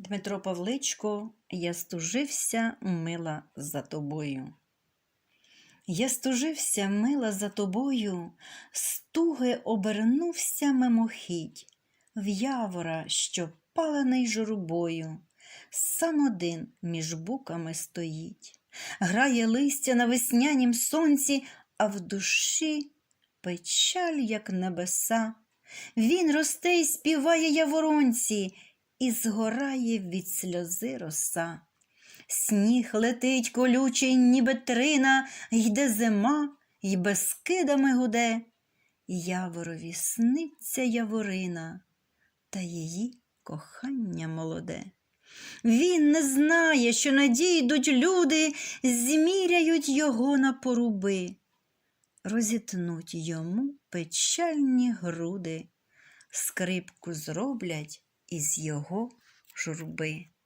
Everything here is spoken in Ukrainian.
Дмитро Павличко, я стужився, мила, за тобою. Я стужився, мила, за тобою, стуги обернувся мимохідь, в явора, що палений журбою, сам один між буками стоїть, грає листя на веснянім сонці, а в душі печаль, як небеса. Він росте й співає яворонці, і згорає від сльози роса. Сніг летить колючий, ніби трина, йде зима, й безкидами гуде. Яворові сниться яворина, та її кохання молоде. Він не знає, що надійдуть люди, зміряють його на поруби, розітнуть йому печальні груди, скрипку зроблять із його журби.